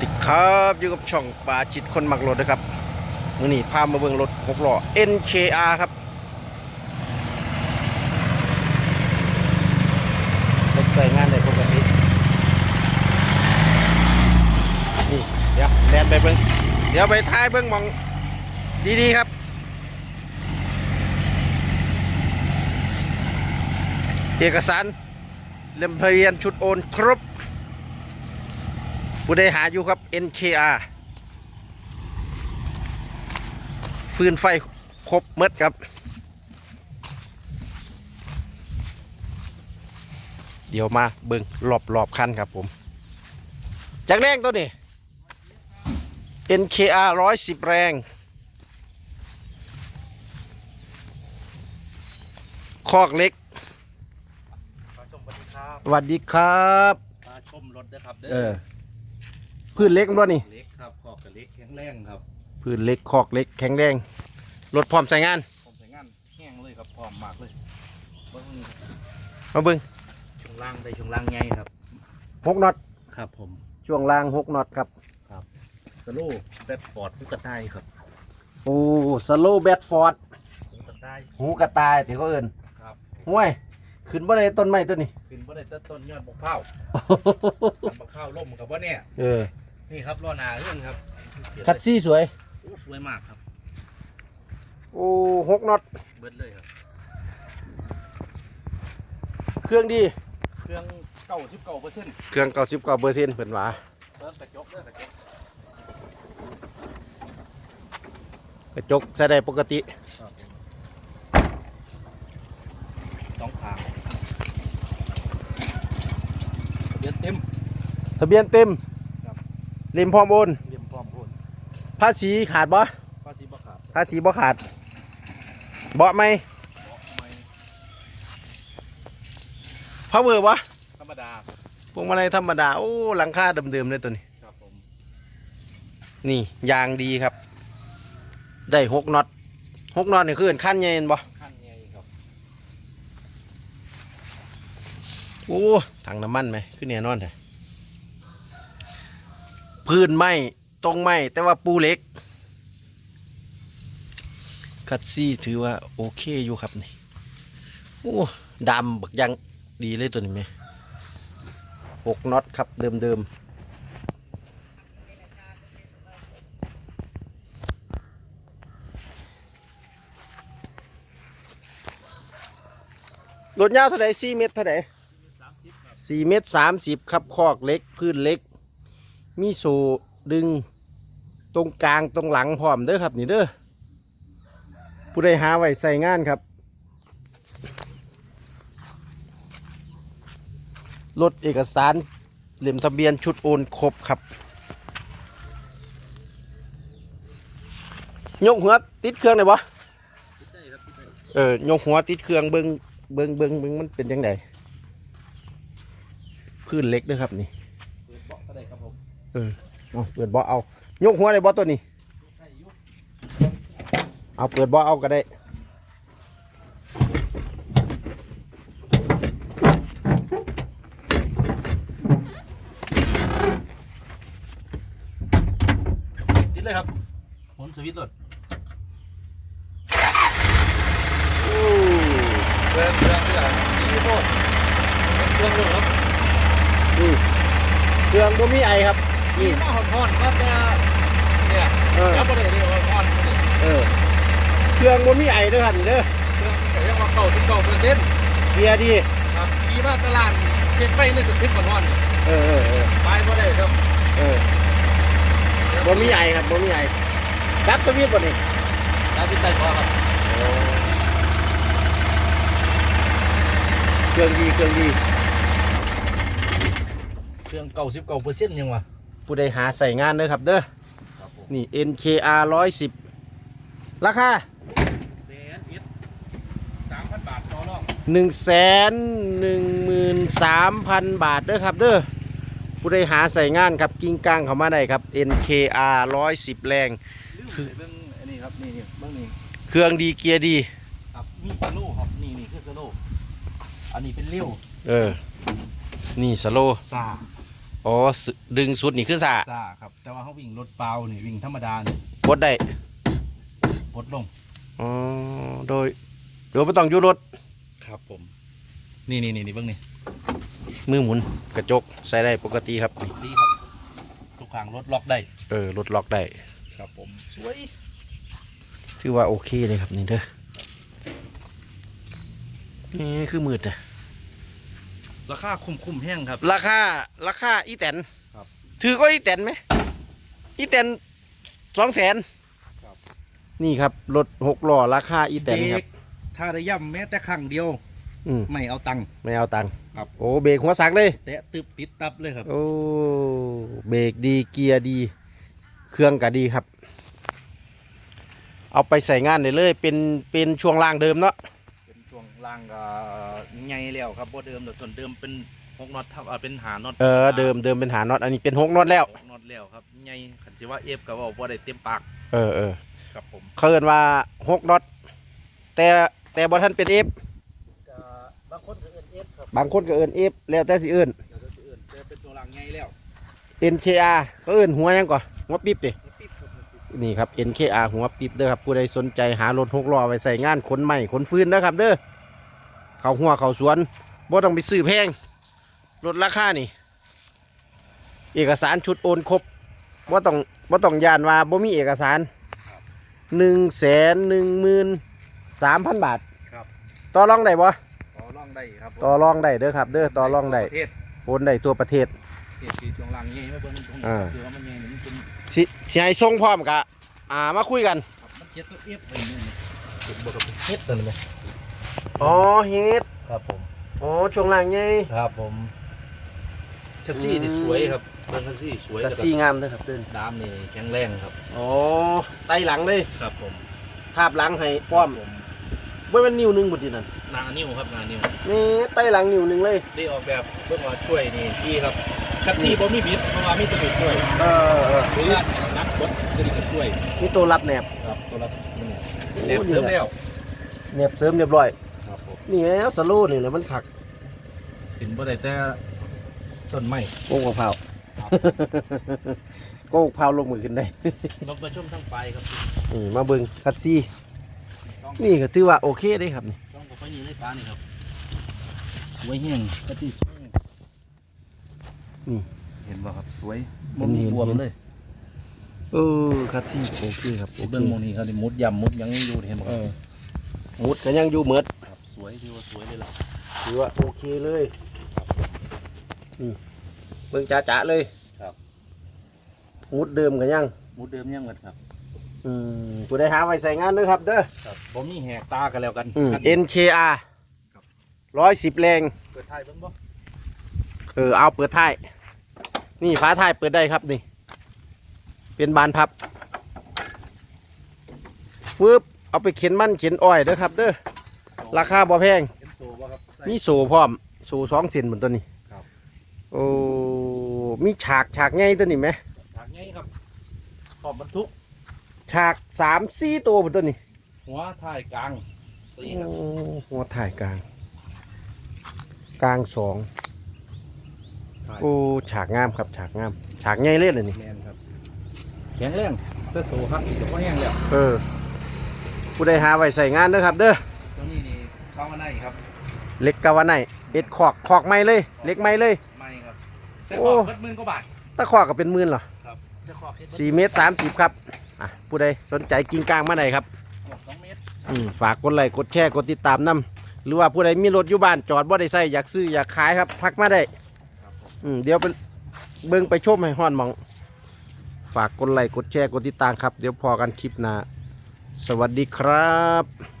ติดครับอยู่กับช่องปลาจิตคนมักรถนะครับมื่อนี้พามาเบิ่งรถหกล้อ NKR ครับรถใส่งานได้ปกตินี่เดี๋ยวแลนไปเบิ่งเดี๋ยวไปท้ายเบิ่งมองดีๆครับเอกสารเล่มทะเบียนชุดโอนครบ ผู้ใดหาอยู่ครับ NKR ฟืนไฟครบหมดครับ เดี๋ยวมาเบิ่งรอบรอบๆคันครับผม จากแรงตัวนี้ NKR 110แรง คอกเล็กมาชมสวัสดีครับสวัสดีครับ มาชมรถนะครับเออ พื้นเล็กมั้นี่ เล็กครับขอบกับเล็กแข็งแรงครับพื้นเล็กคอกเล็กแข็งแรงรถพร้อมใช้งาน ผมใช้งานแห้งเลยครับพร้อมมากเลยเบิ้งมาเบิ่งช่วงล่างได้ช่วงล่างไงครับ หกน็อตครับผมช่วงล่างหกน็อตครับ สโลว์แบทฟอร์ดผู้กระต่ายครับโอ้สโลแบดฟอร์ดผู้กระต่ายหูกระต่ายที่เขาเอินครับห้วยขึ้นบ่ได้ต้นไม้ต้นนี้ ขึ้นบ่ได้ต้นต้นยอดบกเผาต้นบกเผาล่มกับว่าเนี่ยเออ นี่ครับล้อหนาเรื่องครับคัดซี่สวย โอ้สวยมากครับ โอ้หกน็อต เบิดเลยครับ เครื่องดี เครื่องเก้าสิบเก้าเปอร์เซ็นต์เครื่องเก้าสิบเก้าเปอร์เซ็นต์เพิ่นว่าเติมกระจกเติมกระจกกระจกใช้ได้ปกติครับสองทางเดือนเต็มทะเบียนเต็มครับ เล่มพร้อมโอนเรียมพร้อมโอนภาษีขาดบ่ภาษีบ่ขาดภาษีบ่ขาดเบาะไหมเนาะไม่พาวเวอร์บ่ธรรมดาพวงมาลัยธรรมดา โอ้หลังคาเดิมๆเลยตัวนี้ครับผมนี่ยางดีครับ ได้หกน็อตหกน็อตนี่คือขั้นใหญ่เห็นบ่ขั้นใหญ่ครับโอ้ถังน้ำมันไหมคือแน่นอนแท้ พื้นไหมตรงไหมแต่ว่าปูเล็ก คัดซี่ถือว่าโอเคอยู่ครับนี่โอ้ดำบักยังดีเลยตัวนี้ไหมหกน็อตครับเดิมๆรถยาวเท่าไหร่สี่เมตรเท่าไหร่สามสิบครับสี่เมตรสามสิบครับคอกเล็ก พื้นเล็ก มีโซดึงตรงกลางตรงหลังพร้อมเด้อครับ นี่เด้อผู้ใดหาไว้ใส่งานครับรถเอกสารเหล่มทะเบียนชุดโอนครบครับ ยกหัวติดเครื่องได้ปะใช่ครับใช่เออยกหัวติดเครื่องเบิงเบิงเบิงเบิงมันเป็นยังไงพื้นเล็กด้วยครับนี่ เปิดเบาะก็ได้ ครับผมเอาเปิดเบาะเอายกหัวได้บ่ตัวนี้ใช่อยุเอาเปิดเบาะเอาก็ได้ติดเลยครับหมุนสวิตช์รถเครื่องเครื่องเครื่องนี่โทษเครื่องรถครับเครื่องบ่มีไอครับ นี่นี่มาหอนก็จะเนี่ยแล้วประเดี๋ยวนี้หอนๆนี่เออเครื่องบ่มีไอเด้อครันเด้อเครื่องแต่ยังว่าเก่าสิบเก้าเปอร์เซ็นต์เกียดีครับขี่มาตลาดเช็คไปในสคริปต์หอนๆนี่เออเออเออไปบ่ได้ครับเออบ่มีไอครับบ่มีไอดับสวิตช์บ่นี่แล้วที่ใส่พอครับเครื่องดีเครื่องดีเครื่องเก่าสิบเก้าเปอร์เซ็นต์ยังวะ ผู้ใดหาใส่งานเด้อครับเด้อครับผมนี่ NKR 110 ราคา แสนเอ็ดสามพันบาทต่อรอบ1 1 3 0 0 0บาทเด้อครับเด้อผู้ใดหาใส่งานครับกิ้งก้างเข้ามาได้ครับ NKR 110 แรง ลืมไปเบิ่งอันนี้ครับนี่นี่เบิ่งนี่เครื่องดีเกียร์ดี ครับมีสโลว์ครับนี่นี่คือสโลว์อันนี้เป็นเลี้ยวเออ นี่สโลซา อ๋อสดึงสุดนี่คือสาซ่าครับ แต่ว่าเขาวิ่งรถเปล่านี่วิ่งธรรมดานี่กดได้ปลดลงอ๋อโดยโดยไม่ต้องอยู่รถครับผม นี่นี่นี่นี่เบิ่งนี่มือหมุนกระจกใส่ได้ปกติครับนี่ดีครับทุกครั้งรถล็อกได้เออรถล็อกได้ ครับผมสวยถือว่าโอเคเลยครับนี่เด้อนี่คือมืดอะ ราคาคุ้มคุ้มแห้งครับ ราคาราคาอีแตนครับ ถือก็อีแตนไหมอีแตนสองแสนครับนี่ครับรถหกล้อราคาอีแตนครับ ถ้าได้ย่ำแม้แต่ครั้งเดียวอืม ไม่เอาตังค์ ไม่เอาตังค์ครับ โอ้เบรกหัวสักเลย แตะตึบติดตับเลยครับโอ้เบรกดีเกียร์ดี เครื่องก็ดีครับ เอาไปใส่งานได้เลย เป็นเป็นช่วงล่างเดิมเนาะเป็นช่วง ล่างก็ใหญ่แล้วครับบ่เดิมแต่ส่วนเดิมเป็นหกน็อตทับอ่าเป็นหาน็อตเออเดิมเดิมเป็นหาน็อตอันนี้เป็นหกน็อตแล้ว หกน็อตแล้วครับใหญ่ขันสิว่าเอฟก็เว่าบ่ได้เต็มปากเออเออครับผมเขาเอินว่าหกน็อตแต่แต่บอท่านเป็นเอฟบางคนก็เอิ้นเอฟครับบางคนก็เอินเอฟแล้วแต่สิเอินเดี๋ยวจะเอิ้นแต่เป็นตัวล่างใหญ่แล้ว NKR ก็เอินหัวยังก่อนหัวปิ๊บดิมันปิดครับมันปิดนี่ครับ NKR หัวปิ๊บเด้อครับผู้ใดสนใจหารถหกล้อไปใส่งานขนไม้ขนฟืนนะครับเด้อ เขาหัวเขาสวนบ่ต้องไปซื้อแพงรถราคานี่ เอกสารชุดโอนครบว่าต้องว่าต้องยานว่าบ่มีเอกสารหนึ่งแสนหนึ่งหมื่นสามพันบาทครับ ต่อรองได้บ่ต่อรองได้ครับต่อรองได้เด้อครับ เด้อต่อรองได้ประเทศโอนได้ทั่วประเทศเทศที่ช่วงล่างใหญ่มาเบิ่งตรงนี้อ่าคือว่ามันใหญ่นี่มันเป็นสิสิให้ส่งพร้อมกะอ่ามาคุยกันครับมันเจ็ดตัวเอฟไปนี่เป็นบ่ครับเฮ็ดตัวนี้ไหม อ๋อเฮ็ดครับผมอ๋อช่วงล่างใหญ่ครับผมชัสซี่นี่สวยครับเบิ่งชัสซี่สวยกระแล้วก็ซี่งามเด้อครับเด้อดามนี่แข็งแรงครับอ๋อไต่หลังเลยครับผมภาพหลังให้พร้อมผมบ่แม่นนิ้วหนึงบ่ตินั่นนานิ้วครับนานิ้วนี่ไต่หลังนิ้วหนึงเลย ได้ออกแบบเพื่อมาช่วยนี่พี่ครับคัสซี่ผมมีบิดเพราะว่ามีตัวช่วยเออเออหรือว่านักบดตัวนี้ก็ช่วยนี่ตัวรับแหนบครับตัวละมันโอ้เล็บเสริมนี่แหละแล้ว แหนบเสริมเรียบร้อย ครับผมนี่แล้วสโลว์นี่แหละมันขักถึงบ่ได้แต่ต้นไม้โกงมะพร้าวครับโกงมะพร้าวลงมือขึ้นได้ลงมาชมทั้งไปครับอืมมาเบิ่งคัดซี่ต้องนี่ก็ถือว่าโอเคเด้ครับนี่ต้องกับไฟนี่เลยปลานี่ครับสวยแห้งคัสซี่สวยนี่เห็นบ่ครับสวยเห็นเห็นบวมเห็นเลยเออคัดซี่โอเคครับโอเคเบิ้งโมนี่ครับนี่มุดยำมุดยังอยู่เห็นบ่คเอรับอมุดก็ยังอยู่เหมือดครับ สวยที่ว่าสวยเลยล่ะถือว่าโอเคเลยนี่เบิ่งจ๋าๆเลยครับมุดเดิมก็ยังมุดเดิมยังหมดครับอืมผู้ได้หาไว้ใส่งานเด้อครับ เด้อครับผมมีแหกตากันแล้วกันอืมกัน NKR ครับร้อยสิบแรงเปิดท้ายเบิ่งบ่เออเอาเปิดท้ายนี่ฝาท้ายเปิดได้ครับนี่ เป็นบานพับฟืบเอาไปเข็นมันเข็นอ้อยเด้อครับเด้อ ราคาบ่แพงเห็นโซ่บ่ครับใส่ มีโซ่พร้อมโซ่สองเซนเหมือนตัวนี้ครับ โอ้มีฉากฉากใหญ่ตัวนี้ไหมทางไงครับขอบบรรทุก ฉากสามสี่ตัวเหมือนตัวนี้หัวท้ายกลางสี่ครับ โอ้หัวถ่ายกลาง กลางสองโอ้ฉากงามครับ ฉากงาม ฉากใหญ่เลยเลยนี่แมนครับแข็งแรงแต่โซ่ฮักอีกก็บ่แห้งแล้วเออผู้ใดหาไว้ใส่งานเด้อครับ เด้อตรงนี้นี่ เข้ามาได้ครับเหล็กกาวาไนเอ็ดขอกขอกไม้เลยเหล็กไม้เลย ไม่ครับแต่โอ้ขอบเบิดหมื่นกว่าบาทตะขอกก็เป็นหมื่นเหรอจะขอบเพชรสี่เมตรสามสิบครับอะผู้ใดสนใจกิ่งกลางมาไหนครับสองเมตรอืมฝากกดไลค์กดแชร์กดติดตามนํหรือว่าผู้ใดมีรถอยู่บ้านจอดบ่ได้ใส่อยากซื้ออยากขายครับ ทักมาได้ครับผมอืมเดี๋ยวไปเบิ่งไปชมให้ฮ้อนหมอง ฝากกดไลค์กดแชร์กดติดตามครับ เดี๋ยวพอกันคลิปหน้าสวัสดีครับ